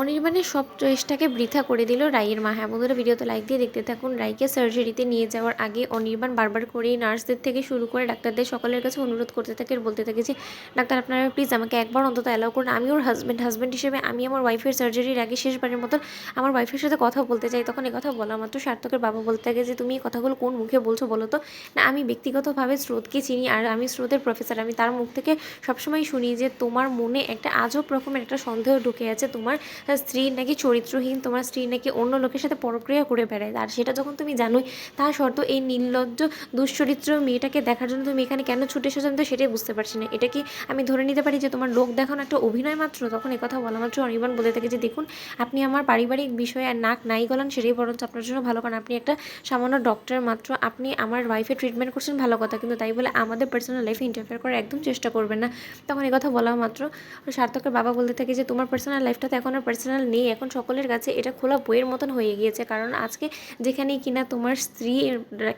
অনির্বাণের সব চেষ্টাকে বৃথা করে দিল রায়ের মা। হ্যাঁ বন্ধুরা, ভিডিওতে লাইক দিয়ে দেখতে থাকুন। রাইকে সার্জারিতে নিয়ে যাওয়ার আগে অনির্বাণ বারবার করেই নার্সদের থেকে শুরু করে ডাক্তারদের সকলের কাছে অনুরোধ করতে থাকে আর বলতে থাকে যে, ডাক্তার, আপনারা প্লিজ আমাকে একবার অন্তত অ্যালাউ করুন। আমি ওর হাজব্যান্ড হাজব্যান্ড হিসেবে আমি আমার ওয়াইফের সার্জারির আগে শেষবারের মতন আমার ওয়াইফের সাথে কথা বলতে চাই। তখন এই কথা বলা মাত্র সার্থকের বাবা বলতে থাকে যে, তুমি এই কথাগুলো কোন মুখে বলছো বলো তো? না, আমি ব্যক্তিগতভাবে স্রোতকে চিনি আর আমি স্রোতের প্রফেসর আমি তার মুখ থেকে সবসময় শুনি যে, তোমার মনে একটা আজব রকমের একটা সন্দেহ ঢুকে আছে। তোমার স্ত্রী নাকি চরিত্রহীন, তোমার স্ত্রী নাকি অন্য লোকের সাথে পরক্রিয়া করে বেড়ায়। আর সেটা যখন তুমি জানোই, তা সত্ত্বেও এই নির্লজ্জ, দুশ্চরিত্র মেয়েটাকে দেখার জন্য তুমি এখানে কেন ছুটে এসেছ তো সেটাই বুঝতে পারছি না। এটা কি আমি ধরে নিতে পারি যে তোমার লোক দেখানো একটা অভিনয় মাত্র? তখন কথা বলা মাত্র অনির্বাণ বলে থাকে যে, দেখুন, আপনি আমার পারিবারিক বিষয়ে আর নাক নাই গলান সেটাই বরঞ্চ আপনার জন্য ভালো, কারণ আপনি একটা সামান্য ডক্টর মাত্র। আপনি আমার ওয়াইফের ট্রিটমেন্ট করছেন ভালো কথা, কিন্তু তাই বলে আমাদের পার্সোনাল লাইফে ইন্টারফেয়ার করার একদম চেষ্টা করবেন না। তখন কথা বলা মাত্র। সার্থকের বাবা বলতে থাকে যে, তোমার পার্সোনাল লাইফটা তো এখন আর পার্সোনাল নেই, এখন সকলের কাছে এটা খোলা বইয়ের মতন হয়ে গিয়েছে। কারণ আজকে যেখানে কিনা তোমার স্ত্রী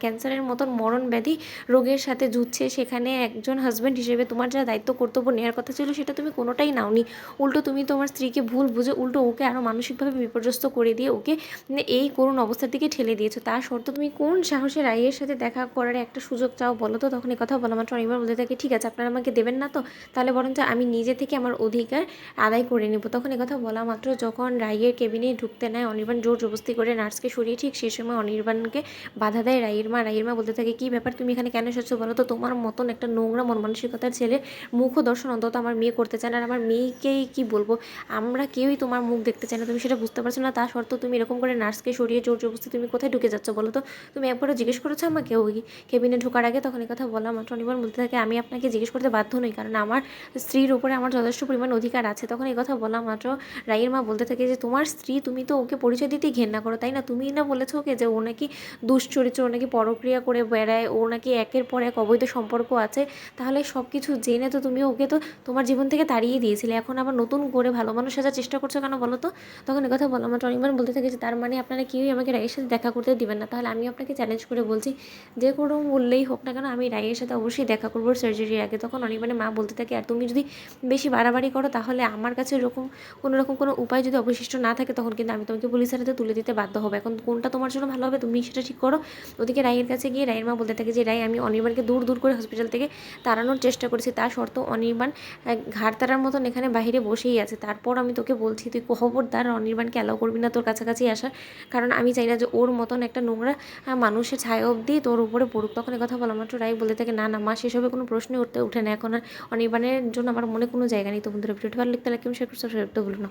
ক্যান্সারের মতন মরণ ব্যাধি রোগের সাথে যুঝছে সেখানে একজন হাজব্যান্ড হিসেবে তোমার যা দায়িত্ব, কর্তব্য নেওয়ার কথা ছিল সেটা তুমি কোনোটাই নাওনি। উল্টো তুমি তোমার স্ত্রীকে ভুল বুঝে উল্টো ওকে আরও মানসিকভাবে বিপর্যস্ত করে দিয়ে ওকে এই করুণ অবস্থার দিকে ঠেলে দিয়েছ। তার সত্ত্বেও তুমি কোন সাহসে রাইয়ের সাথে দেখা করার একটা সুযোগ চাও বলো তো? তখন কথা বলা মাত্র অনেকবার বলতে থাকে, ঠিক আছে, আপনারা আমাকে দেবেন না তো? তাহলে বরঞ্চ আমি নিজে থেকে আমার অধিকার আদায় করে নেব। তখন কথা বলা মাত্র যখন রাইয়ের কেবিনে ঢুকতে নেয় অনির্বাণ, জোর জবস্তি করে নার্সকে সরিয়ে ঠিক সেই সময় অনির্বাণকে বাধা দেয় রাইয়ের মা রাইয়ের মা বলতে থাকে, কী ব্যাপার তুমি এখানে কেন এসেছ বলো তো? তোমার মতন একটা নোংরা মন মানসিকতার ছেলে মুখ দর্শন অন্তত আমার মেয়ে করতে চায় না। আর আমার মেয়েকেই কি বলব? আমরা কেউই তোমার মুখ দেখতে চাই না। তুমি সেটা বুঝতে পারছ না। তা সত্ত্বেও তুমি এরকম করে নার্সকে সরিয়ে জোর জবস্তি তুমি কোথায় ঢুকে যাচ্ছ বলো তো? তুমি একবারও জিজ্ঞেস করেছ আমাকে ওই কেবিনে ঢোকার আগে? তখন কথা বলা মাত্র অনির্বাণ বলতে থাকে, আমি আপনাকে জিজ্ঞেস করতে বাধ্য নই। কারণ আমার স্ত্রীর উপরে আমার যথেষ্ট পরিমাণ অধিকার আছে। তখন এই কথা বলা মাত্র রাইয়ের মা বলতে থাকে যে তোমার স্ত্রী, তুমি তো ওকে পরিচয় দিতেই ঘেন্না করো, তাই না? তুমি না বলেছ ওকে যে ও নাকি দুশ্চরিত্র, ও নাকি পরক্রিয়া করে বেড়ায়, ও নাকি একের পর এক অবৈধ সম্পর্ক আছে। তাহলে সব কিছু জেনে তো তুমি ওকে তো তোমার জীবন থেকে তাড়িয়ে দিয়েছিলে। এখন আবার নতুন করে ভালো মানুষ সাজার চেষ্টা করছ কেন বলো তো? তখন কথা বলা, আমার অনেকবার বলতে থাকে যে তার মানে আপনারা কেউই আমাকে রায়ের সাথে দেখা করতে দিবেন না। তাহলে আমি আপনাকে চ্যালেঞ্জ করে বলছি, যে কোনো বললেই হোক না কেন আমি রায়ের সাথে অবশ্যই দেখা করব সার্জারির আগে। তখন অনির্বাণের মা বলতে থাকে, আর তুমি যদি বেশি বাড়াবাড়ি করো তাহলে আমার কাছে এরকম কোনো রকম কোনো উপায় যদি অবশিষ্ট না থাকে, তখন কিন্তু আমি তোমাকে পুলিশের হাতে তুলে দিতে বাধ্য হবে। এখন কোনটা তোমার জন্য ভালো হবে, তুমি সেটা ঠিক করো। ওদিকে রায়ের কাছে গিয়ে, রায়ের মা বলতে থাকে যে, রায়, আমি অনির্বাণকে দূর দূর করে হসপিটাল থেকে তাড়ানোর চেষ্টা করেছি। তা সত্ত্বেও অনির্বাণ ঘাড় তাড়ার মতন এখানে বাইরে বসেই আছে। তারপর আমি তোকে বলছি, তুই খবরদার, অনির্বাণকে অ্যালাউ করবি না তোর কাছাকাছি আসার। কারণ আমি চাই না যে ওর মতন একটা নোংরা মানুষের ছায়া অবধি তোর উপরে পড়ুক। তখন কথা বলা মাত্র রায় বলে থাকে, না না, মা সেসবে কোনো প্রশ্নই উঠতে, উঠে না। এখন আর অনির্বাণের জন্য আমার মনে কোনো জায়গা নেই। তো বন্ধুরা, ভিডিওটি ভালো লিখতে লাগে করতে ভুলো না।